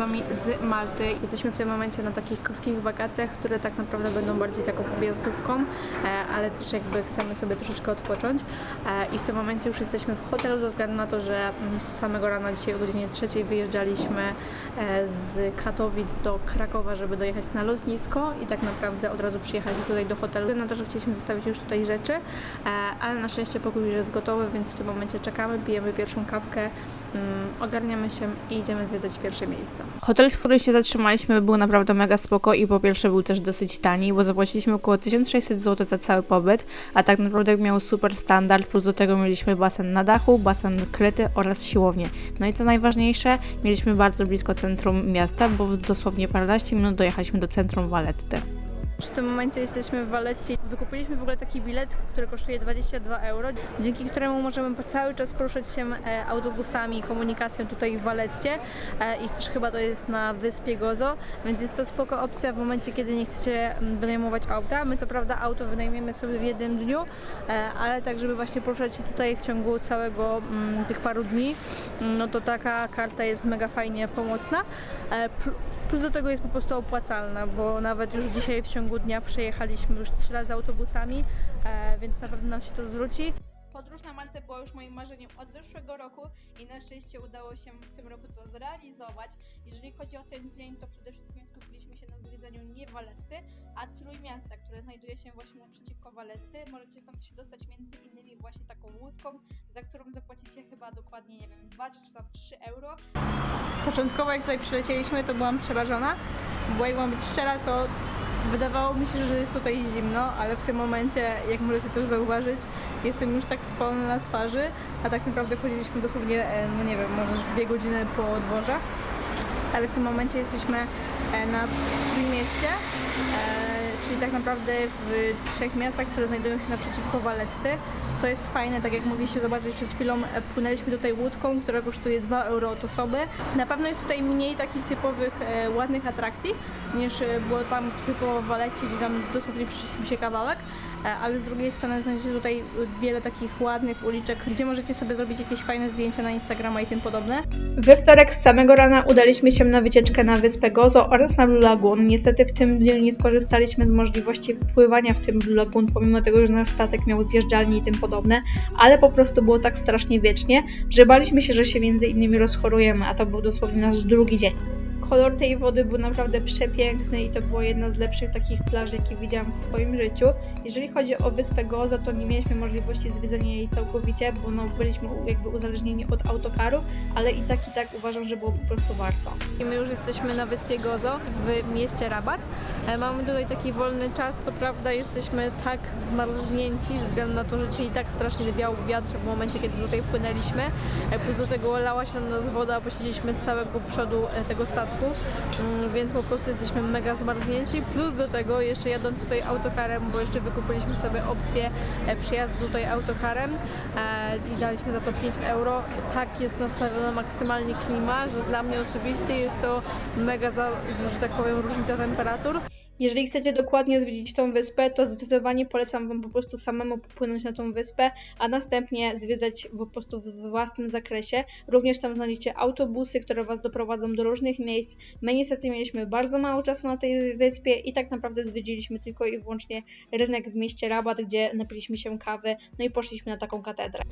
Wami z Malty. Jesteśmy w tym momencie na takich krótkich wakacjach, które tak naprawdę będą bardziej taką pojazdówką, e, ale też jakby chcemy sobie troszeczkę odpocząć. E, I w tym momencie już jesteśmy w hotelu ze względu na to, że mm, z samego rana dzisiaj o godzinie trzeciej wyjeżdżaliśmy e, z Katowic do Krakowa, żeby dojechać na lotnisko i tak naprawdę od razu przyjechaliśmy tutaj do hotelu. Na to, że chcieliśmy zostawić już tutaj rzeczy, ale na szczęście pokój już jest gotowy, więc w tym momencie czekamy, pijemy pierwszą kawkę, ogarniamy się i idziemy zwiedzać pierwsze miejsca. Hotel, w którym się zatrzymaliśmy był naprawdę mega spoko i po pierwsze był też dosyć tani, bo zapłaciliśmy około 1600 zł za cały pobyt, a tak naprawdę miał super standard, plus do tego mieliśmy basen na dachu, basen kryty oraz siłownię. No i co najważniejsze, mieliśmy bardzo blisko centrum miasta, bo dosłownie paręnaście minut dojechaliśmy do centrum Valetty. W tym momencie jesteśmy w Valetcie. Wykupiliśmy w ogóle taki bilet, który kosztuje 22 euro, dzięki któremu możemy cały czas poruszać się e, autobusami, komunikacją tutaj w Valetcie e, i też chyba to jest na wyspie Gozo, więc jest to spoko opcja w momencie, kiedy nie chcecie mm, wynajmować auta. My co prawda auto wynajmiemy sobie w jednym dniu, e, ale tak, żeby właśnie poruszać się tutaj w ciągu całego mm, tych paru dni, no to taka karta jest mega fajnie pomocna. Pl- Plus do tego jest po prostu opłacalna, bo nawet już dzisiaj w ciągu dnia przejechaliśmy już trzy razy autobusami, e, więc na pewno nam się to zwróci. Podróż na Maltę była już moim marzeniem od zeszłego roku i na szczęście udało się w tym roku to zrealizować. Jeżeli chodzi o ten dzień, to przede wszystkim skupiliśmy się na zwiedzaniu nie Valetty, a Trójmiasta, które znajduje się właśnie naprzeciwko Valetty. Możecie tam się dostać między innymi właśnie taką łódką, za którą zapłacicie chyba dokładnie, nie wiem, 2 czy tam 3 euro. Początkowo jak tutaj przylecieliśmy, to byłam przerażona, bo jak mam być szczera, to wydawało mi się, że jest tutaj zimno, ale w tym momencie, jak możecie też zauważyć, jestem już tak spalona na twarzy, a tak naprawdę chodziliśmy dosłownie, e, no nie wiem, może dwie godziny po dworzach, ale w tym momencie jesteśmy e, na Trójmieście, e, czyli tak naprawdę w trzech miastach, które znajdują się naprzeciwko Valetty, co jest fajne, tak jak mogliście zobaczyć przed chwilą, e, płynęliśmy tutaj łódką, która kosztuje 2 euro od osoby. Na pewno jest tutaj mniej takich typowych e, ładnych atrakcji, niż e, było tam typowo w Valetcie, gdzie tam dosłownie przyszliśmy się kawałek, ale z drugiej strony znajdziecie tutaj wiele takich ładnych uliczek, gdzie możecie sobie zrobić jakieś fajne zdjęcia na Instagrama i tym podobne. We wtorek z samego rana udaliśmy się na wycieczkę na wyspę Gozo oraz na Blue Lagoon. Niestety w tym dniu nie skorzystaliśmy z możliwości pływania w tym Blue Lagoon, pomimo tego, że nasz statek miał zjeżdżalnię i tym podobne, ale po prostu było tak strasznie wiecznie, że baliśmy się, że się między innymi rozchorujemy, a to był dosłownie nasz drugi dzień. Kolor tej wody był naprawdę przepiękny i to była jedna z lepszych takich plaż, jakie widziałam w swoim życiu. Jeżeli chodzi o wyspę Gozo, to nie mieliśmy możliwości zwiedzenia jej całkowicie, bo no, byliśmy jakby uzależnieni od autokaru, ale i tak i tak uważam, że było po prostu warto. I my już jesteśmy na wyspie Gozo w mieście Rabat. E, Mamy tutaj taki wolny czas, co prawda jesteśmy tak zmarznięci ze względu na to, że dzisiaj tak strasznie wiał wiatr w momencie, kiedy tutaj płynęliśmy. E, Plus do tego lała się na nas woda, bo siedzieliśmy z całego przodu e, tego statku, Mm, więc po prostu jesteśmy mega zmarznięci. Plus do tego jeszcze jadąc tutaj autokarem, bo jeszcze wykupiliśmy sobie opcję e, przyjazdu tutaj autokarem e, i daliśmy za to 5 euro. Tak jest nastawiona maksymalnie klima, że dla mnie osobiście jest to mega, za, że tak powiem, różnica temperatur. Jeżeli chcecie dokładnie zwiedzić tą wyspę, to zdecydowanie polecam Wam po prostu samemu popłynąć na tą wyspę, a następnie zwiedzać po prostu w własnym zakresie. Również tam znajdziecie autobusy, które Was doprowadzą do różnych miejsc. My niestety mieliśmy bardzo mało czasu na tej wyspie i tak naprawdę zwiedziliśmy tylko i wyłącznie rynek w mieście Rabat, gdzie napiliśmy się kawy, no i poszliśmy na taką katedrę.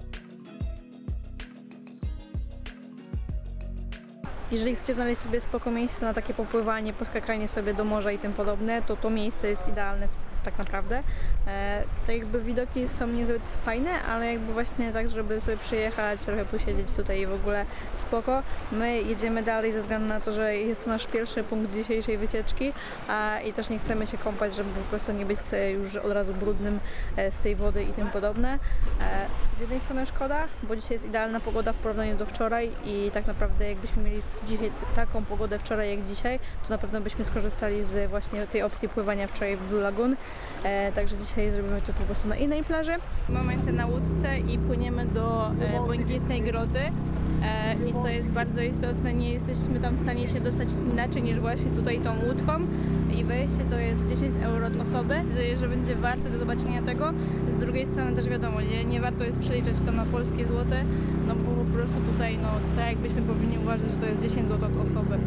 Jeżeli chcecie znaleźć sobie spoko miejsce na takie popływanie, poskakanie sobie do morza i tym podobne, to to miejsce jest idealne tak naprawdę. E, to jakby widoki są niezbyt fajne, ale jakby właśnie tak, żeby sobie przyjechać, trochę posiedzieć tutaj i w ogóle spoko. My jedziemy dalej ze względu na to, że jest to nasz pierwszy punkt dzisiejszej wycieczki a, i też nie chcemy się kąpać, żeby po prostu nie być e, już od razu brudnym e, z tej wody i tym podobne. Z jednej strony szkoda, bo dzisiaj jest idealna pogoda w porównaniu do wczoraj i tak naprawdę jakbyśmy mieli dzisiaj taką pogodę wczoraj jak dzisiaj, to na pewno byśmy skorzystali z właśnie tej opcji pływania wczoraj w Blue Lagoon. Także dzisiaj zrobimy to po prostu na innej plaży. W momencie na łódce i płyniemy do e, Błękitnej Groty. E, I co jest bardzo istotne, nie jesteśmy tam w stanie się dostać inaczej niż właśnie tutaj tą łódką. I wejście to jest 10 euro od osoby, że będzie warte do zobaczenia tego. Z drugiej strony też wiadomo, nie, nie warto jest przeliczać to na polskie złote, no bo po prostu tutaj, no tak jakbyśmy powinni uważać, że to jest 10 zł od osoby.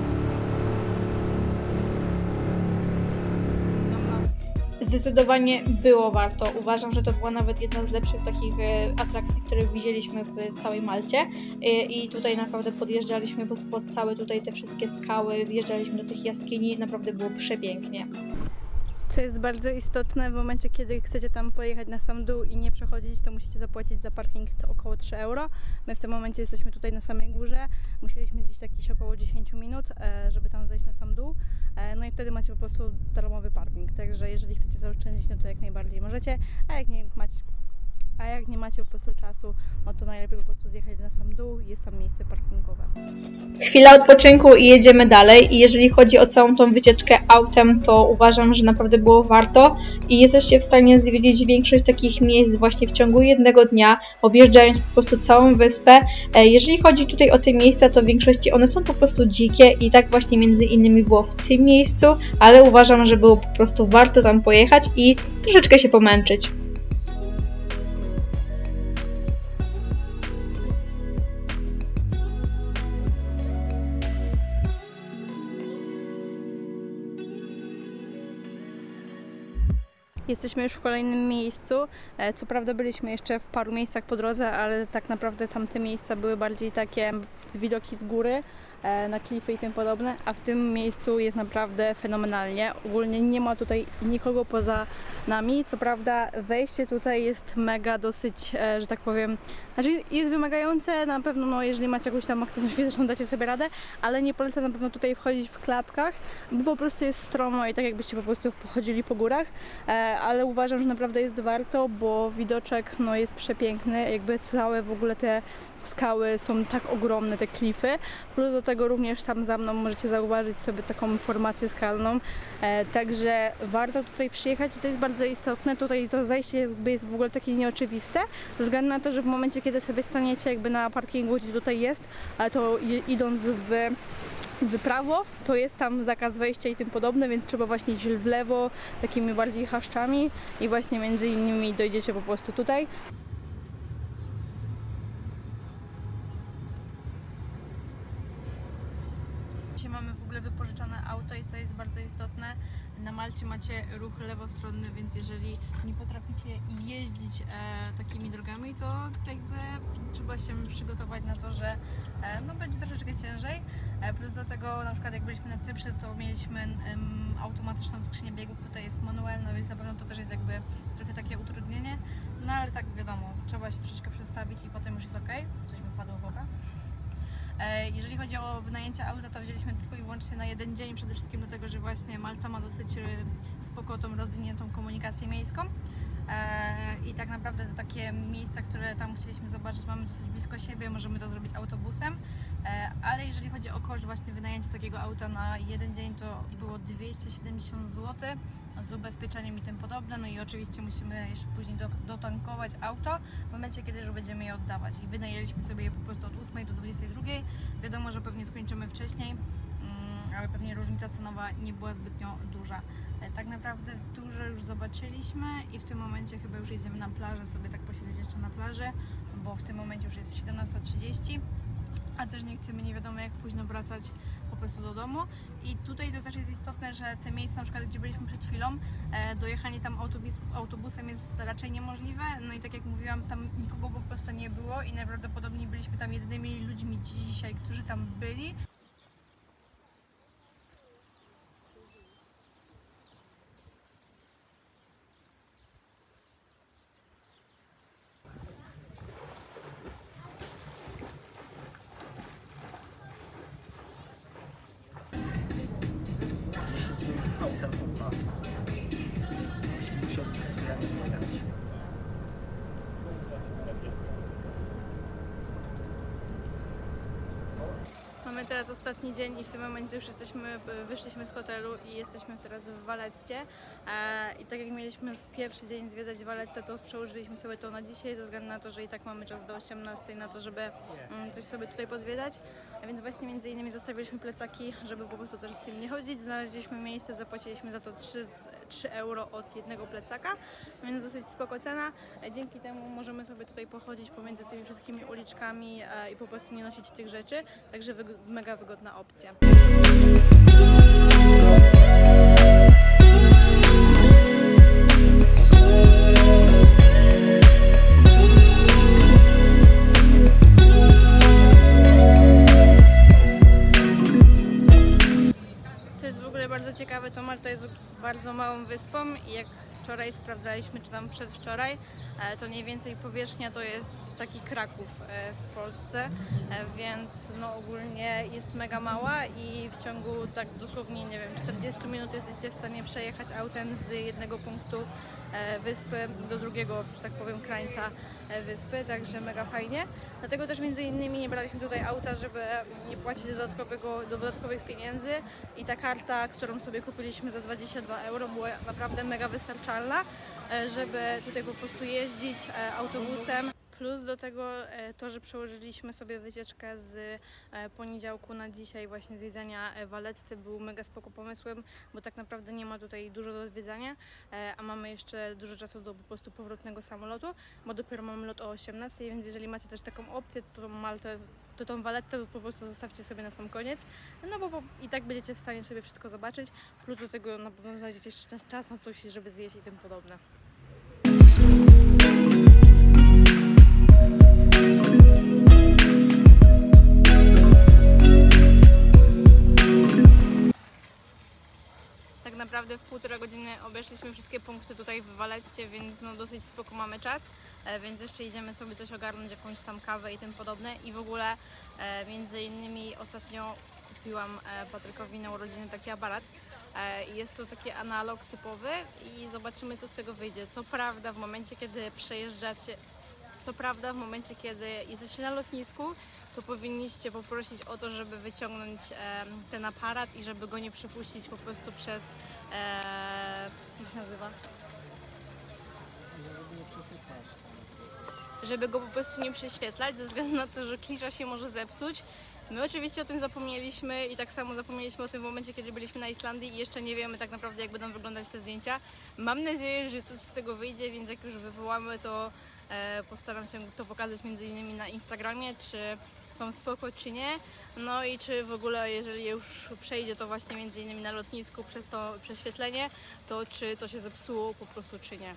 Zdecydowanie było warto. Uważam, że to była nawet jedna z lepszych takich e, atrakcji, które widzieliśmy w całej Malcie. E, I tutaj naprawdę podjeżdżaliśmy pod, pod całe tutaj te wszystkie skały, wjeżdżaliśmy do tych jaskini, naprawdę było przepięknie. Co jest bardzo istotne, w momencie kiedy chcecie tam pojechać na sam dół i nie przechodzić, to musicie zapłacić za parking około 3 euro. My w tym momencie jesteśmy tutaj na samej górze. Musieliśmy gdzieś jakieś około 10 minut, e, żeby tam zejść na sam dół. E, No i wtedy macie po prostu darmowy parking. Także jeżeli chcecie zaoszczędzić, no to jak najbardziej możecie. A jak nie macie, a jak nie macie po prostu czasu, no to najlepiej po prostu zjechać na sam dół. Jest tam miejsce parkingowe. Chwila odpoczynku i jedziemy dalej. I jeżeli chodzi o całą tą wycieczkę autem, to uważam, że naprawdę było warto. I jesteście w stanie zwiedzić większość takich miejsc właśnie w ciągu jednego dnia, objeżdżając po prostu całą wyspę. E, Jeżeli chodzi tutaj o te miejsca, to w większości one są po prostu dzikie i tak właśnie między innymi było w tym miejscu, ale uważam, że było po prostu warto tam pojechać i troszeczkę się pomęczyć. Jesteśmy już w kolejnym miejscu. E, Co prawda byliśmy jeszcze w paru miejscach po drodze, ale tak naprawdę tamte miejsca były bardziej takie z widoki z góry, e, na klify i tym podobne, a w tym miejscu jest naprawdę fenomenalnie. Ogólnie nie ma tutaj nikogo poza nami. Co prawda wejście tutaj jest mega dosyć, e, że tak powiem, znaczy jest wymagające, na pewno no, jeżeli macie jakąś tam aktywność fizyczną dacie sobie radę, ale nie polecam na pewno tutaj wchodzić w klapkach, bo po prostu jest stromo i tak jakbyście po prostu pochodzili po górach, e, ale uważam, że naprawdę jest warto, bo widoczek no, jest przepiękny, jakby całe w ogóle te skały są tak ogromne, te klify, plus do tego również tam za mną możecie zauważyć sobie taką formację skalną, e, także warto tutaj przyjechać i to jest bardzo istotne, tutaj to zajście jest w ogóle takie nieoczywiste, ze względu na to, że w momencie, kiedy sobie staniecie jakby na parkingu, gdzie tutaj jest, ale to idąc w w prawo, to jest tam zakaz wejścia i tym podobne, więc trzeba właśnie iść w lewo takimi bardziej chaszczami i właśnie między innymi dojdziecie po prostu tutaj. Dzisiaj mamy w ogóle wypożyczone auto i co jest bardzo istotne, na Malcie macie ruch lewostronny, więc jeżeli nie potraficie jeździć e, takimi drogami, to jakby trzeba się przygotować na to, że e, no, będzie troszeczkę ciężej. E, plus do tego na przykład jak byliśmy na Cyprze, to mieliśmy automatyczną skrzynię biegów, tutaj jest manualna, więc na pewno to też jest jakby trochę takie utrudnienie. No ale tak wiadomo, trzeba się troszeczkę przestawić i potem już jest ok. Coś mi wpadło w oka. E, Jeżeli chodzi o wynajęcie auta, to wzięliśmy tylko i wyłącznie na jeden dzień, przede wszystkim dlatego, że właśnie Malta ma dosyć e, spoko tą rozwiniętą komunikację miejską. E, I tak naprawdę takie miejsca, które tam chcieliśmy zobaczyć, mamy dosyć blisko siebie, możemy to zrobić autobusem. E, Ale jeżeli chodzi o koszt właśnie wynajęcia takiego auta na jeden dzień, to było 270 zł z ubezpieczeniem i tym podobne. No i oczywiście musimy jeszcze później do, dotankować auto w momencie, kiedy już będziemy je oddawać. I wynajęliśmy sobie je po prostu od 8 do 22. Wiadomo, że pewnie skończymy wcześniej, mm, ale pewnie różnica cenowa nie była zbytnio duża. E, Tak naprawdę dużo już zobaczyliśmy i w tym momencie chyba już jedziemy na plażę, sobie tak posiedzieć jeszcze na plaży, bo w tym momencie już jest 17.30, a też nie chcemy nie wiadomo jak późno wracać po prostu do domu. I tutaj to też jest istotne, że te miejsca, na przykład gdzie byliśmy przed chwilą, e, dojechanie tam autobus, autobusem jest raczej niemożliwe. No i tak jak mówiłam, tam nikogo po prostu nie było i najprawdopodobniej byliśmy tam jedynymi ludźmi dzisiaj, którzy tam byli. Teraz ostatni dzień i w tym momencie już jesteśmy, wyszliśmy z hotelu i jesteśmy teraz w Valetcie. E, I tak jak mieliśmy pierwszy dzień zwiedzać Valettę, to przełożyliśmy sobie to na dzisiaj ze względu na to, że i tak mamy czas do 18 na to, żeby mm, coś sobie tutaj pozwiedzać. A więc właśnie między innymi zostawiliśmy plecaki, żeby po prostu też z tym nie chodzić. Znaleźliśmy miejsce, zapłaciliśmy za to 3, 3 euro od jednego plecaka, więc dosyć spoko cena. Dzięki temu możemy sobie tutaj pochodzić pomiędzy tymi wszystkimi uliczkami e, i po prostu nie nosić tych rzeczy, także mega wygodna opcja. Wczoraj sprawdzaliśmy, czy tam przedwczoraj, e, to mniej więcej powierzchnia to jest taki Kraków e, w Polsce, e, więc no ogólnie jest mega mała i w ciągu tak dosłownie, nie wiem, 40 minut jesteście w stanie przejechać autem z jednego punktu wyspy do drugiego, że tak powiem, krańca e, wyspy, także mega fajnie. Dlatego też między innymi nie braliśmy tutaj auta, żeby nie płacić dodatkowego, dodatkowych pieniędzy i ta karta, którą sobie kupiliśmy za 22 euro była naprawdę mega wystarczalna, e, żeby tutaj po prostu jeździć e, autobusem. Plus do tego e, to, że przełożyliśmy sobie wycieczkę z e, poniedziałku na dzisiaj właśnie zwiedzania e, Waletty był mega spoko pomysłem, bo tak naprawdę nie ma tutaj dużo do zwiedzania, e, a mamy jeszcze dużo czasu do po prostu powrotnego samolotu, bo dopiero mamy lot o 18, więc jeżeli macie też taką opcję, to tą Maltę, to tą Walettę po prostu zostawcie sobie na sam koniec, no bo, bo i tak będziecie w stanie sobie wszystko zobaczyć, plus do tego na pewno znajdziecie jeszcze czas na coś, żeby zjeść i tym podobne. Naprawdę w półtora godziny obeszliśmy wszystkie punkty tutaj w Waletcie, więc no dosyć spoko mamy czas, e, więc jeszcze idziemy sobie coś ogarnąć, jakąś tam kawę i tym podobne. I w ogóle e, między innymi ostatnio kupiłam e, Patrykowi na urodziny taki aparat. I jest to taki analog typowy i zobaczymy co z tego wyjdzie. Co prawda w momencie kiedy przejeżdżacie co prawda, w momencie, kiedy jesteście na lotnisku, to powinniście poprosić o to, żeby wyciągnąć ten aparat i żeby go nie przepuścić po prostu przez. Jak się nazywa? Żeby go po prostu nie prześwietlać, ze względu na to, że klisza się może zepsuć. My oczywiście o tym zapomnieliśmy i tak samo zapomnieliśmy o tym w momencie, kiedy byliśmy na Islandii i jeszcze nie wiemy tak naprawdę, jak będą wyglądać te zdjęcia. Mam nadzieję, że coś z tego wyjdzie, więc jak już wywołamy, to e, postaram się to pokazać między innymi na Instagramie, czy są spoko, czy nie. No i czy w ogóle, jeżeli już przejdzie to właśnie między innymi na lotnisku przez to prześwietlenie, to czy to się zepsuło po prostu, czy nie.